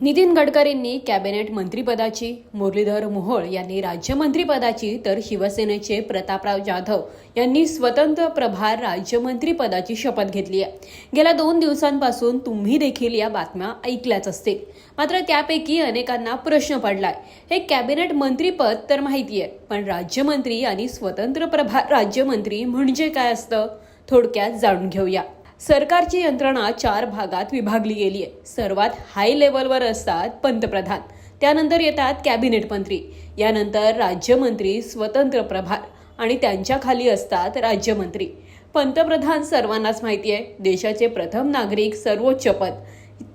नितीन गडकरींनी कॅबिनेट मंत्रीपदाची मुरलीधर मोहोळ यांनी राज्यमंत्रीपदाची तर शिवसेनेचे प्रतापराव जाधव यांनी स्वतंत्र प्रभार राज्यमंत्रीपदाची शपथ घेतली आहे. गेल्या दोन दिवसांपासून तुम्ही देखील या बातम्या ऐकल्याच असतील. मात्र त्यापैकी अनेकांना प्रश्न पडलाय. हे कॅबिनेट मंत्रीपद तर माहिती आहे पण राज्यमंत्री आणि स्वतंत्र प्रभार राज्यमंत्री म्हणजे काय असतं? थोडक्यात जाणून घेऊया. सरकारची यंत्रणा चार भागात विभागली गेली आहे. सर्वात हाय लेवलवर असतात पंतप्रधान. त्यानंतर येतात कॅबिनेट मंत्री. यानंतर राज्यमंत्री स्वतंत्र प्रभार आणि त्यांच्या खाली असतात राज्यमंत्री. पंतप्रधान सर्वांनाच माहिती आहे देशाचे प्रथम नागरिक सर्वोच्च पद.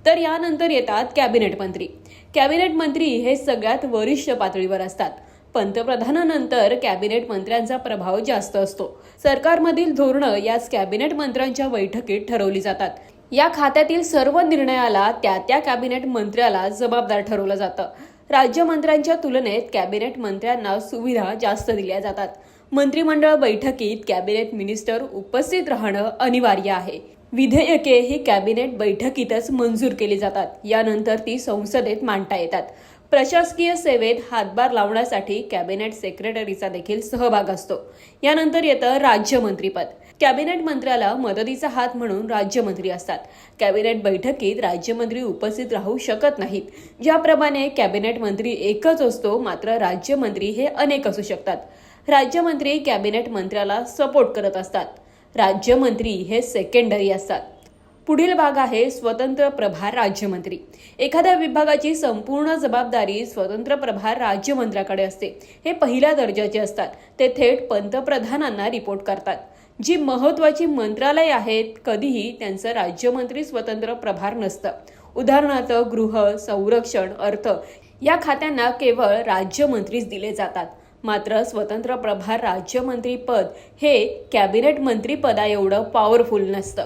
तर यानंतर येतात कॅबिनेट मंत्री. कॅबिनेट मंत्री हे सगळ्यात वरिष्ठ पातळीवर असतात. पंतप्रधानानंतर कॅबिनेट मंत्र्यांचा प्रभाव जास्त असतो. सरकारमधील धोरणं याच कॅबिनेट मंत्र्यांच्या बैठकीत ठरवली जातात. या खात्यातील सर्व निर्णयाला त्या त्या कॅबिनेट मंत्र्याला जबाबदार ठरवलं जातं. राज्यमंत्र्यांच्या तुलनेत कॅबिनेट मंत्र्यांना सुविधा जास्त दिल्या जातात. मंत्रिमंडळ बैठकीत कॅबिनेट मिनिस्टर उपस्थित राहणं अनिवार्य आहे. विधेयके ही कॅबिनेट बैठकीतच मंजूर केली जातात. यानंतर ती संसदेत मांडता येतात. प्रशासकीय सेवेत हातभार लावण्यासाठी कॅबिनेट सेक्रेटरीचा देखील सहभाग असतो. यानंतर येतं राज्यमंत्रीपद कॅबिनेट मंत्र्याला मदतीचा हात म्हणून राज्यमंत्री असतात. कॅबिनेट बैठकीत राज्यमंत्री उपस्थित राहू शकत नाहीत. ज्याप्रमाणे कॅबिनेट मंत्री एकच असतो मात्र राज्यमंत्री हे अनेक असू शकतात. राज्यमंत्री कॅबिनेट मंत्र्याला सपोर्ट करत असतात. राज्यमंत्री हे सेकंडरी असतात. पुढील भाग आहे स्वतंत्र प्रभार राज्यमंत्री. एखाद्या विभागाची संपूर्ण जबाबदारी स्वतंत्र प्रभार राज्यमंत्र्याकडे असते. हे पहिल्या दर्जाचे असतात. ते थेट पंतप्रधानांना रिपोर्ट करतात. जी महत्वाची मंत्रालय आहेत कधीही त्यांचं राज्यमंत्री स्वतंत्र प्रभार नसतं. उदाहरणार्थ गृह संरक्षण अर्थ या खात्यांना केवळ राज्यमंत्रीच दिले जातात. मात्र स्वतंत्र प्रभार राज्यमंत्री पद हे कॅबिनेट मंत्री पदा एवढं पॉवरफुल नसतं.